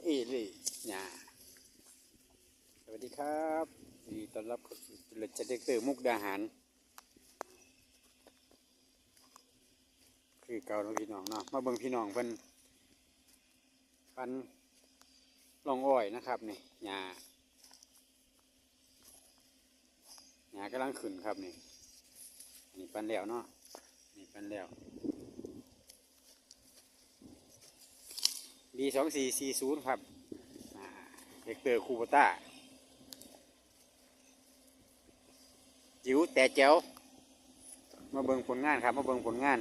เอเล่หยาสวัสดีครับนดีต้อนรับจุลจัดเด็กเตอร์มุกดาหาร คือเก่าเนาะพี่น้องเนาะมาเบิ่งพี่น้องเพิ่นปันลองอ้อยนะครับนี่หญ้าหญ้ากำลังขึ้นครับนี่นี่ปันแล้วเนาะนี่ปันแล้ว ดีสองสี่สี่ศูนย์ครับเฮกเตอร์คูโบต้า จิ๋วแต่แจ๋วมาเบิ่งผลงานครับ มาเบิ่งผลงาน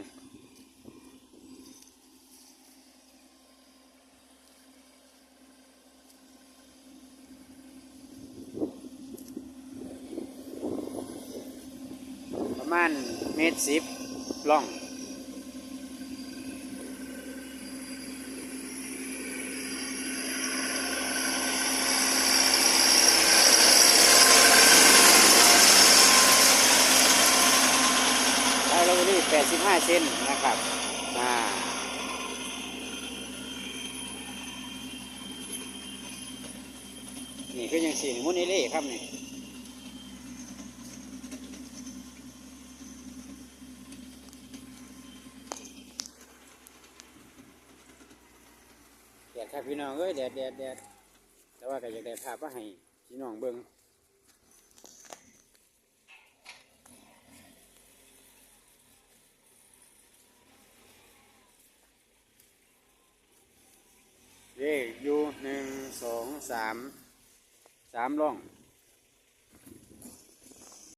ประมาณเมตรสิบล่อง 85เส้นนะครับนี่คือยังสี่มุนเอเล่ครับนี่แดดครับพี่น้องเอ้ยแดดแดดแดดแต่ว่าก็อยากได้ภาพว่าให้พี่น้องเบิ่ง เย้อยู่หนึ่งสองสามสามร่อง